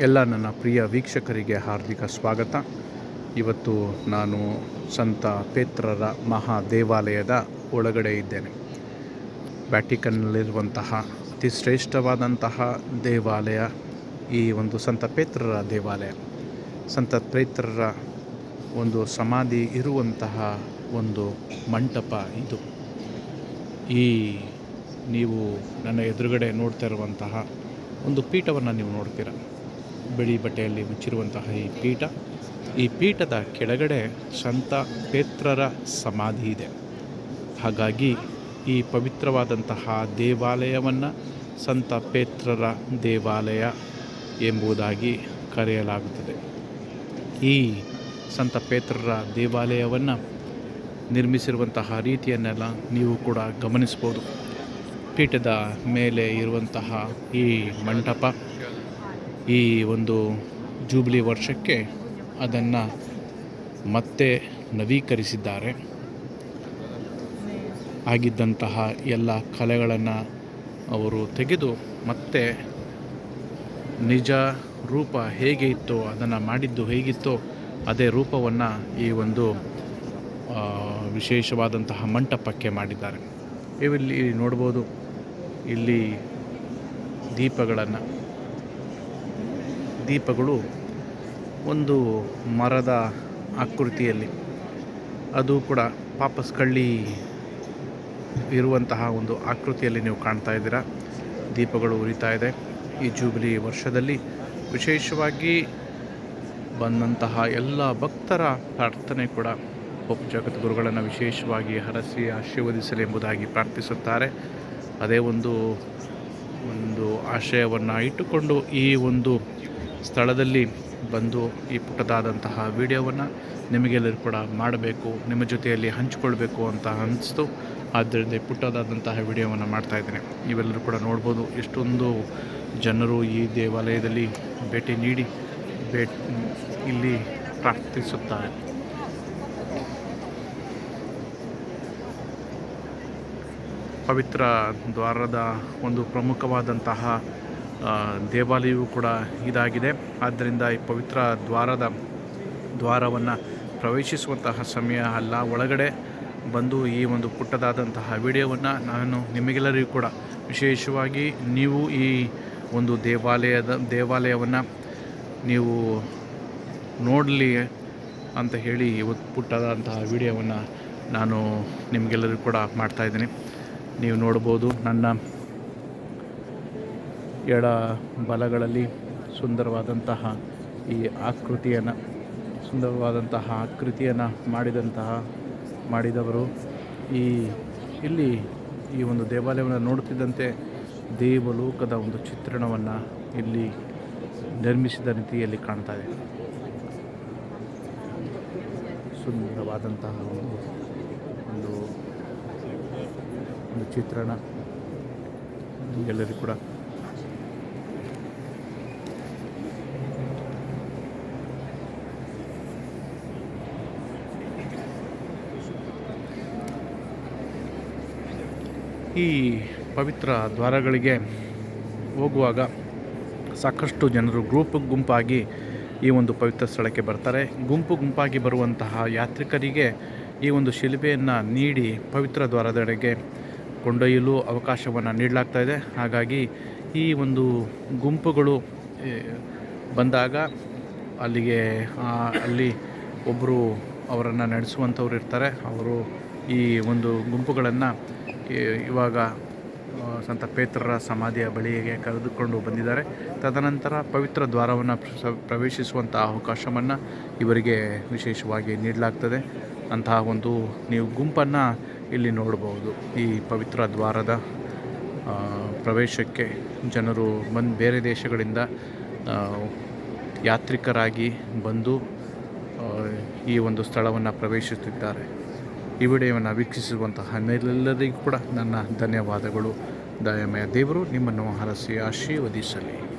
ಎಲ್ಲ ನನ್ನ ಪ್ರಿಯ ವೀಕ್ಷಕರಿಗೆ ಹಾರ್ದಿಕ ಸ್ವಾಗತ. ಇವತ್ತು ನಾನು ಸಂತ ಪೇತ್ರರ ಮಹಾ ದೇವಾಲಯದ ಒಳಗಡೆ ಇದ್ದೇನೆ. ವ್ಯಾಟಿಕನ್ನಲ್ಲಿರುವಂತಹ ಅತಿ ಶ್ರೇಷ್ಠವಾದಂತಹ ದೇವಾಲಯ ಈ ಒಂದು ಸಂತ ಪೇತ್ರರ ದೇವಾಲಯ. ಸಂತ ಪೇತ್ರರ ಒಂದು ಸಮಾಧಿ ಇರುವಂತಹ ಒಂದು ಮಂಟಪ ಇದು. ಈ ನೀವು ನನ್ನ ಎದುರುಗಡೆ ನೋಡ್ತಾ ಇರುವಂತಹ ಒಂದು ಪೀಠವನ್ನು ನೀವು ನೋಡ್ತೀರ? ಬಿಳಿ ಬಟ್ಟೆಯಲ್ಲಿ ಮುಚ್ಚಿರುವಂತಹ ಈ ಪೀಠ, ಈ ಪೀಠದ ಕೆಳಗಡೆ ಸಂತ ಪೇತ್ರರ ಸಮಾಧಿ ಇದೆ. ಹಾಗಾಗಿ ಈ ಪವಿತ್ರವಾದಂತಹ ದೇವಾಲಯವನ್ನು ಸಂತ ಪೇತ್ರರ ದೇವಾಲಯ ಎಂಬುದಾಗಿ ಕರೆಯಲಾಗುತ್ತದೆ. ಈ ಸಂತ ಪೇತ್ರರ ದೇವಾಲಯವನ್ನು ನಿರ್ಮಿಸಿರುವಂತಹ ರೀತಿಯನ್ನೆಲ್ಲ ನೀವು ಕೂಡ ಗಮನಿಸ್ಬೋದು ಪೀಠದ ಮೇಲೆ ಇರುವಂತಹ ಈ ಮಂಟಪ ಈ ಒಂದು ಜೂಬ್ಲಿ ವರ್ಷಕ್ಕೆ ಅದನ್ನು ಮತ್ತೆ ನವೀಕರಿಸಿದ್ದಾರೆ. ಆಗಿದ್ದಂತಹ ಎಲ್ಲ ಕಲೆಗಳನ್ನು ಅವರು ತೆಗೆದು ಮತ್ತೆ ನಿಜ ರೂಪ ಹೇಗೆ ಇತ್ತೋ, ಅದನ್ನು ಮಾಡಿದ್ದು ಹೇಗಿತ್ತೋ, ಅದೇ ರೂಪವನ್ನು ಈ ಒಂದು ವಿಶೇಷವಾದಂತಹ ಮಂಟಪಕ್ಕೆ ಮಾಡಿದ್ದಾರೆ. ಇಲ್ಲಿ ನೋಡ್ಬೋದು, ಇಲ್ಲಿ ದೀಪಗಳನ್ನು ದೀಪಗಳು ಒಂದು ಮರದ ಆಕೃತಿಯಲ್ಲಿ. ಅದು ಕೂಡ ಪಾಪಸ್ ಕಳ್ಳಿ ಇರುವಂತಹ ಒಂದು ಆಕೃತಿಯಲ್ಲಿ ನೀವು ಕಾಣ್ತಾ ಇದ್ದೀರಾ. ದೀಪಗಳು ಉರಿತಾ ಇದೆ. ಈ ಜೂಬಿಲಿ ವರ್ಷದಲ್ಲಿ ವಿಶೇಷವಾಗಿ ಬಂದಂತಹ ಎಲ್ಲ ಭಕ್ತರ ಪ್ರಾರ್ಥನೆ ಕೂಡ ಜಗತ್ ಜಗದ್ಗುರುಗಳನ್ನು ವಿಶೇಷವಾಗಿ ಹರಸಿ ಆಶೀರ್ವದಿಸಲಿ ಎಂಬುದಾಗಿ ಪ್ರಾರ್ಥಿಸುತ್ತಾರೆ. ಅದೇ ಒಂದು ಒಂದು ಆಶಯವನ್ನು ಇಟ್ಟುಕೊಂಡು ಈ ಒಂದು ಸ್ಥಳದಲ್ಲಿ ಬಂದು ಈ ಪುಟ್ಟದಾದಂತಹ ವಿಡಿಯೋವನ್ನು ನಿಮಗೆಲ್ಲರೂ ಕೂಡ ಮಾಡಬೇಕು, ನಿಮ್ಮ ಜೊತೆಯಲ್ಲಿ ಹಂಚಿಕೊಳ್ಬೇಕು ಅಂತ ಅನ್ನಿಸ್ತು ಆದ್ದರಿಂದ ಈ ಪುಟ್ಟದಾದಂತಹ ವಿಡಿಯೋವನ್ನು ಮಾಡ್ತಾ ಇದ್ದೇನೆ. ನೀವೆಲ್ಲರೂ ಕೂಡ ನೋಡ್ಬೋದು. ಎಷ್ಟೊಂದು ಜನರು ಈ ದೇವಾಲಯದಲ್ಲಿ ಭೇಟಿ ನೀಡಿ ಇಲ್ಲಿ ಪ್ರಾರ್ಥಿಸುತ್ತಾರೆ. ಪವಿತ್ರ ದ್ವಾರದ ಒಂದು ಪ್ರಮುಖವಾದಂತಹ ದೇವಾಲಯವೂ ಕೂಡ ಇದಾಗಿದೆ. ಆದ್ದರಿಂದ ಈ ಪವಿತ್ರ ದ್ವಾರದ ದ್ವಾರವನ್ನು ಪ್ರವೇಶಿಸುವಂತಹ ಸಮಯ ಅಲ್ಲ. ಒಳಗಡೆ ಬಂದು ಈ ಒಂದು ಪುಟ್ಟದಾದಂತಹ ವಿಡಿಯೋವನ್ನು ನಾನು ನಿಮಗೆಲ್ಲರಿಗೂ ಕೂಡ ವಿಶೇಷವಾಗಿ ನೀವು ಈ ಒಂದು ದೇವಾಲಯದ ದೇವಾಲಯವನ್ನು ನೀವು ನೋಡಲಿ ಅಂತ ಹೇಳಿ ಇವತ್ತು ಪುಟ್ಟದಾದಂತಹ ವಿಡಿಯೋವನ್ನು ನಾನು ನಿಮಗೆಲ್ಲರಿಗೂ ಕೂಡ ಮಾಡ್ತಾಯಿದ್ದೀನಿ ನೀವು ನೋಡ್ಬೋದು ನನ್ನ ಎಡ ಬಲಗಳಲ್ಲಿ ಸುಂದರವಾದಂತಹ ಈ ಆಕೃತಿಯನ್ನು, ಸುಂದರವಾದಂತಹ ಆಕೃತಿಯನ್ನು ಮಾಡಿದಂತಹ, ಮಾಡಿದವರು ಈ ಇಲ್ಲಿ ಈ ಒಂದು ದೇವಾಲಯವನ್ನು ನೋಡುತ್ತಿದ್ದಂತೆ ದೇವಲೋಕದ ಒಂದು ಚಿತ್ರಣವನ್ನು ಇಲ್ಲಿ ನಿರ್ಮಿಸಿದ ರೀತಿಯಲ್ಲಿ ಕಾಣ್ತಾ ಇದೆ. ಸುಂದರವಾದಂತಹ ಒಂದು ಒಂದು ಚಿತ್ರಣ. ಎಲ್ಲರಿಗೂ ಕೂಡ ಈ ಪವಿತ್ರ ದ್ವಾರಗಳಿಗೆ ಹೋಗುವಾಗ ಸಾಕಷ್ಟು ಜನರು ಗ್ರೂಪ್ ಗುಂಪಾಗಿ ಈ ಒಂದು ಪವಿತ್ರ ಸ್ಥಳಕ್ಕೆ ಬರ್ತಾರೆ. ಗುಂಪು ಗುಂಪಾಗಿ ಬರುವಂತಹ ಯಾತ್ರಿಕರಿಗೆ ಈ ಒಂದು ಶಿಲುಬೆಯನ್ನು ನೀಡಿ ಪವಿತ್ರ ದ್ವಾರದೆಡೆಗೆ ಕೊಂಡೊಯ್ಯಲು ಅವಕಾಶವನ್ನು ನೀಡಲಾಗ್ತಾ ಇದೆ. ಹಾಗಾಗಿ ಈ ಒಂದು ಗುಂಪುಗಳು ಬಂದಾಗ ಅಲ್ಲಿಗೆ ಅಲ್ಲಿ ಒಬ್ಬರು ಅವರನ್ನು ನಡೆಸುವಂಥವ್ರು ಇರ್ತಾರೆ. ಅವರು ಈ ಒಂದು ಗುಂಪುಗಳನ್ನು ಇವಾಗ ಸಂತ ಪೇತ್ರರ ಸಮಾಧಿಯ ಬಳಿಗೆ ಕರೆದುಕೊಂಡು ಬಂದಿದ್ದಾರೆ. ತದನಂತರ ಪವಿತ್ರ ದ್ವಾರವನ್ನು ಪ್ರ- ಪ್ರವೇಶಿಸುವಂಥ ಅವಕಾಶವನ್ನು ಇವರಿಗೆ ವಿಶೇಷವಾಗಿ ನೀಡಲಾಗ್ತದೆ. ಅಂತಹ ಒಂದು ನೀವು ಗುಂಪನ್ನು ಇಲ್ಲಿ ನೋಡಬಹುದು ಈ ಪವಿತ್ರ ದ್ವಾರದ ಪ್ರವೇಶಕ್ಕೆ ಜನರು ಬಂದು, ಬೇರೆ ದೇಶಗಳಿಂದ ಯಾತ್ರಿಕರಾಗಿ ಬಂದು ಈ ಒಂದು ಸ್ಥಳವನ್ನು ಪ್ರವೇಶಿಸುತ್ತಿದ್ದಾರೆ. ಈ ವಿಡಿಯೋವನ್ನು ವೀಕ್ಷಿಸುವಂತಹ ಎಲ್ಲರಿಗೂ ಕೂಡ ನನ್ನ ಧನ್ಯವಾದಗಳು. ದಯಮಯ ದೇವರು ನಿಮ್ಮನ್ನು ಹರಸಿ ಆಶೀರ್ವದಿಸಲಿ.